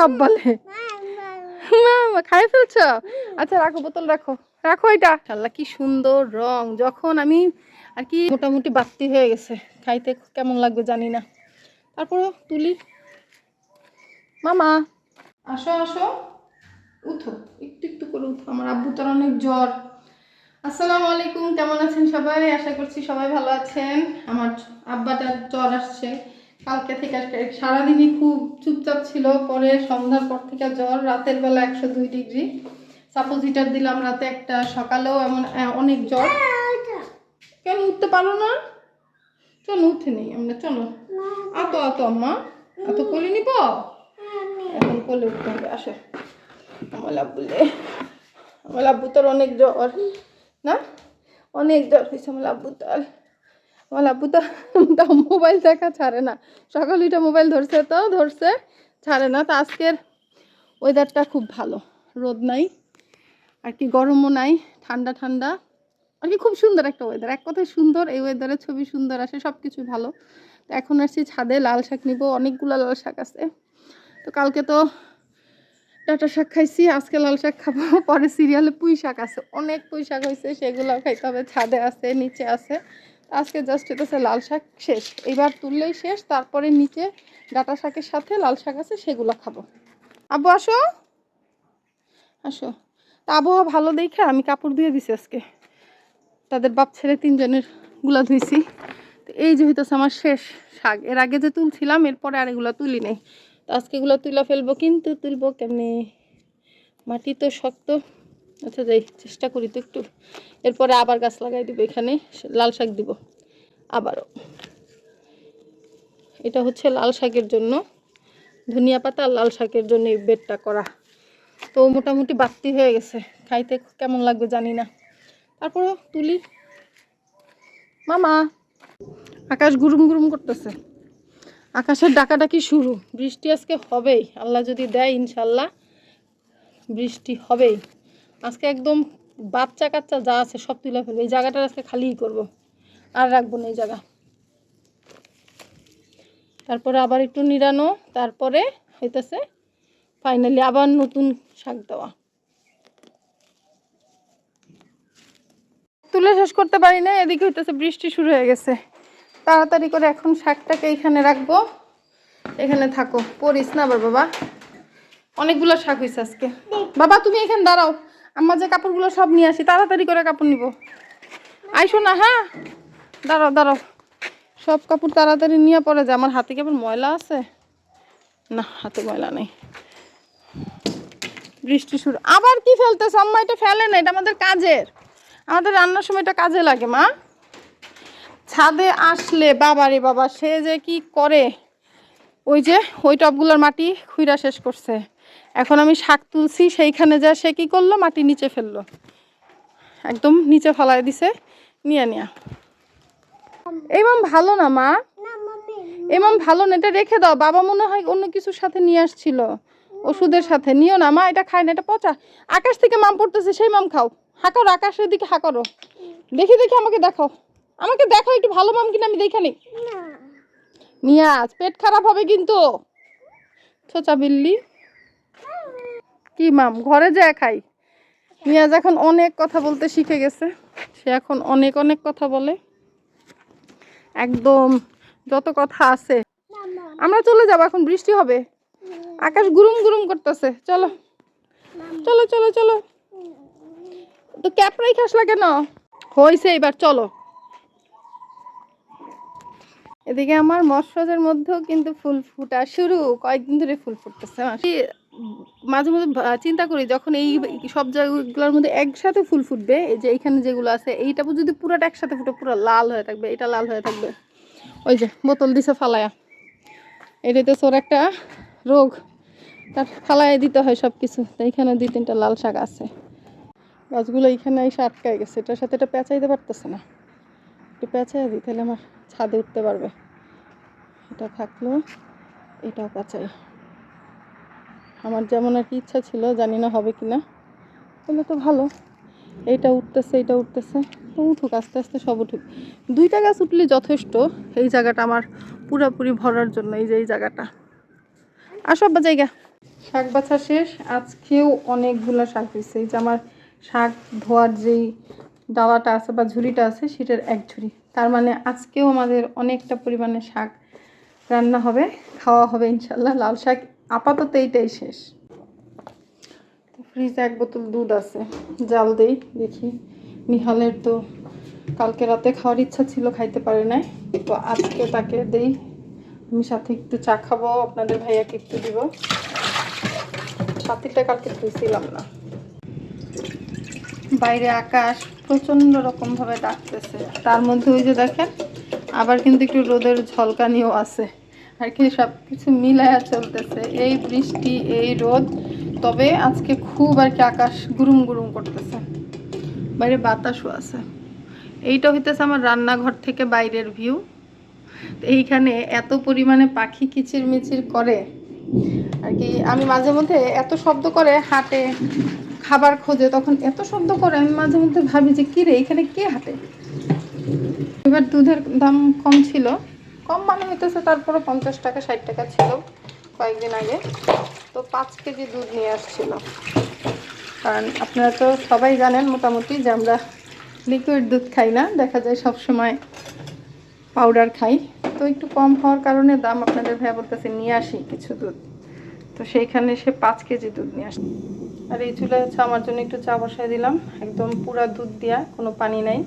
সব বলে। খাই ফেলছো? আচ্ছা রাখো, বোতল রাখো। রাখো এটা। আল্লাহ কি সুন্দর রং। যখন আমি আর কি মোটামুটি বাড়তি হয়ে গেছে, খাইতে কেমন লাগবে জানি না। তারপরে তুলি। মামা, আসো আসো। উঠো, একটু একটু করে উঠো। আমার আব্বু তোর অনেক জ্বর। আসসালামু আলাইকুম, কেমন আছেন সবাই? আশা করছি সবাই ভালো আছেন। আমার আব্বাটার জ্বর আসছে। কালকে থেকে আজকে সারাদিনই খুব চুপচাপ ছিল। পরে সন্ধ্যার পর থেকে জ্বর, রাতের বেলা একশো দুই ডিগ্রি। সাপোজিটার দিলাম রাতে একটা, সকালেও এমন অনেক জ্বর। কেন উঠতে পারো না? চলো, উঠে নেই। আমরা চলো। আতো আতো, আম্মা। এত কোলে নিব? এখন কোলে উঠতে হবে, আসো। আমার আব্বুলে আমার আব্বু তোর অনেক জ্বর। না? অনেক জ্বর হয়েছে আমার আব্বু তার আমার আব্বু তো মোবাইল দেখা ছাড়ে না। সকালে এটা মোবাইল ধরছে তো, ধরছে, ছাড়ে না। তো আজকের ওয়েদারটা খুব ভালো। রোদ নাই, আর কি গরমও নাই, ঠান্ডা ঠান্ডা। আর কি খুব সুন্দর একটা ওয়েদার এক কথায় সুন্দর, এই ওয়েদারের ছবি সুন্দর আসে সব কিছু ভালো। তো এখন আসছি ছাদে, লাল শাক নিব। অনেকগুলো লাল শাক আছে। তো কালকে তো ডাটা শাক খাইছি, আজকে লাল শাক খাব। পরে সিরিয়ালে পুঁই শাক আছে। অনেক পুঁই শাক হয়েছে সেগুলো খাইতে হবে। ছাদে আছে, নিচে আছে। আজকে জাস্ট হইতেছে লাল শাক শেষ। এবার তুললেই শেষ, তারপরে নিচে ডাটা শাকের সাথে লাল শাক আছে, সেগুলো খাব। আব্বু, আসো। আসো। তা আবহাওয়া ভালো দেখে আমি কাপড় ধুয়ে দিছি আজকে। তাদের বাপ ছেলে তিনজনেরগুলা ধুইছি। তো এই যে হইতেছে আমার শেষ শাক। এর আগে যে তুলছিলাম, এরপরে আর এগুলো তুলি নেই। তো আজকে এগুলো তুলে ফেলব, কিন্তু তুলবো কেমনি? মাটি তো শক্ত। আচ্ছা যাই, চেষ্টা করি তো একটু। এরপরে আবার গাছ লাগাই দিব এখানে, লাল শাক দিব আবারও। এটা হচ্ছে লাল শাকের জন্য, ধনিয়া পাতা লাল শাকের জন্য এই বেডটা করা। তো মোটামুটি বাড়তি হয়ে গেছে, খাইতে কেমন লাগবে জানি না। তারপরও তুলি। মামা, আকাশ গুরুম গুরুম করতেছে। আকাশের ডাকাডাকি শুরু, বৃষ্টি আজকে হবেই, আল্লাহ যদি দেয় ইনশাল্লাহ বৃষ্টি হবেই। আজকে একদম বাচ্চা কাচ্চা যা আছে সব তুলে ফেলব। এই জায়গাটা আজকে খালিই করব। আর রাখব না এই জায়গা। তারপরে আবার একটু নিরানো তারপরে হইতেছে ফাইনালি আবার নতুন শাক দেওয়া। তুলে শেষ করতে পারি না, এদিকে হইতেছে বৃষ্টি শুরু হয়ে গেছে। তাড়াতাড়ি করে এখন শাকটাকে এখানে রাখব। এখানে থাকো। পড়িস না আবার বাবা। অনেকগুলো শাক হয়েছে আজকে। বাবা, তুমি এখানে দাঁড়াও। আমার যে কাপড়গুলো সব নিয়ে আসি, তাড়াতাড়ি করে কাপড় নিব। আইসো না হ্যাঁ? দাঁড়াও দাঁড়াও। সব কাপড় তাড়াতাড়ি নিয়ে পরে যে। আমার হাতে কেবল ময়লা আছে? না, হাতে ময়লা নেই। বৃষ্টি শুরু। আবার কি ফেলতেছ? আম্মা, এটা ফেলে না, এটা আমাদের কাজের। আমাদের রান্নার সময় এটা কাজে লাগে, মা। ছাদে আসলে বাবা রে বাবা, সে যে কি করে? ওই যে, ওই টবগুলোর মাটি খুইরা শেষ করছে। এখন আমি শাক তুলছি সেইখানে যা সে কি করল মাটি নিচে ফেলল। একদম নিচে ফেলায় দিছে নিয়ে নিয়া। মাম ভালো না মা। এই মাম ভালো না এটা রেখে দাও। বাবা মনে হয় অন্য কিছুর সাথে নিয়ে আসছিল ওষুধের সাথে। নিও না মা এটা খায় না এটা পচা। আকাশ থেকে মাম পড়তেছে সেই মাম খাও। হাঁকারো আকাশের দিকে হাঁকারো দেখি দেখি আমাকে দেখাও। আমাকে দেখো একটু ভালো মাম কিনা আমি দেখে নিই। নিয়াজ পেট খারাপ হবে কিন্তু। ছোচা বিল্লি। কি মাম? ঘরে যায় খাই। নিয়াজ এখন অনেক কথা বলতে শিখে গেছে। সে এখন অনেক অনেক কথা বলে। একদম যত কথা আছে। আমরা চলে যাব, এখন বৃষ্টি হবে। আকাশ গুরুম গুরুম করতেছে। চলো। চলো চলো চলো। তো ক্যাপ রেখে আসলা কেন? হয়েছে এবার চলো। এদিকে আমার মৎস্যজের মধ্যেও কিন্তু ফুল ফুটা শুরু। কয়েকদিন ধরে ফুল ফুটতেছে। মাঝে মাঝে চিন্তা করি যখন এই সব জায়গাগুলোর মধ্যে একসাথে ফুল ফুটবে, এই যে এইখানে যেগুলো আছে, এইটা যদি পুরোটা একসাথে ফুটে, পুরো লাল হয়ে থাকবে, এটা লাল হয়ে থাকবে। ওই যে বোতল দিছে ফালায়া। এটাই তো তোর একটা রোগ। তার ফালায় দিতে হয় সব কিছু তো এইখানে দুই তিনটা লাল শাক আছে। গাছগুলো এইখানে এসে আটকায় গেছে। এটার সাথে এটা পেঁচাইতে পারতেছে না। একটু পেঁচাই দিই, তাহলে আমার ছাদে উঠতে পারবে। এটা থাকল, এটাও পেঁচাই। আমার যেমন আর কি ইচ্ছা ছিল, জানি না হবে কি না তাহলে তো ভালো। এইটা উঠতেছে এইটা উঠতেছে। তো উঠুক, আস্তে আস্তে সব উঠুক। দুইটা গাছ উঠলে যথেষ্ট। এই জায়গাটা আমার পুরোপুরি ভরার জন্য, এই যে এই জায়গাটা। আর সব জায়গা। শাক বাছা শেষ। আজকেও অনেকগুলো শাক হয়েছে এই যে আমার শাক ধোয়ার যেই ডালাটা আছে বা ঝুড়িটা আছে, সেটার এক ঝুড়ি। তার মানে আজকেও আমাদের অনেকটা পরিমাণে শাক রান্না হবে, খাওয়া হবে ইনশাল্লাহ, লাল শাক আপাতত এইটাই শেষ। ফ্রিজে এক বোতল দুধ আছে, জাল দেই, দেখি। নিহালের তো কালকে রাতে খাওয়ার ইচ্ছা ছিল, খাইতে পারে নাই। তো আজকে তাকে দেই। আমি সাথে একটু চা খাব, আপনাদের ভাইয়াকে একটু দিব। পাতিলটা কালকে ধুইছিলাম না। বাইরে আকাশ প্রচণ্ড রকমভাবে ডাকতেছে। তার মধ্যে ওই যে দেখেন, আবার কিন্তু একটু রোদের ঝলকানিও আছে। আর কি সব কিছু মিলায়া চলতেছে। এই বৃষ্টি, এই রোদ, তবে আজকে খুব আর কি আকাশ গুরুম গুরুম করতেছে। বাইরে বাতাসও আছে। এইটা হইতেছে আমার রান্নাঘর থেকে বাইরের ভিউ এইখানে এত পরিমাণে পাখি কিচির মিচির করে। আর কি আমি মাঝে মধ্যে এত শব্দ করে হাটে, খাবার খোঁজে, তখন এত শব্দ করে, আমি মাঝে মধ্যে ভাবি যে কী রে এখানে কে হাঁটে? এবার দুধের দাম কম ছিল। কম মানে হইতেছে তারপরে পঞ্চাশ টাকা, ষাট টাকা ছিল কয়েকদিন আগে। তো পাঁচ কেজি দুধ নিয়ে আসছিল। কারণ আপনারা তো সবাই জানেন মোটামুটি যে আমরা লিকুইড দুধ খাই না, দেখা যায় সব সময় পাউডার খাই। তো একটু কম হওয়ার কারণে দাম আপনাদের ভাইয়া বলতেছে নিয়ে আসি কিছু দুধ। তো সেইখানে সে পাঁচ কেজি দুধ নিয়ে আসে। আর এই চুলে হচ্ছে আমার জন্য একটু চা বসাই দিলাম। একদম পুরা দুধ দেওয়া কোনো পানি নাই।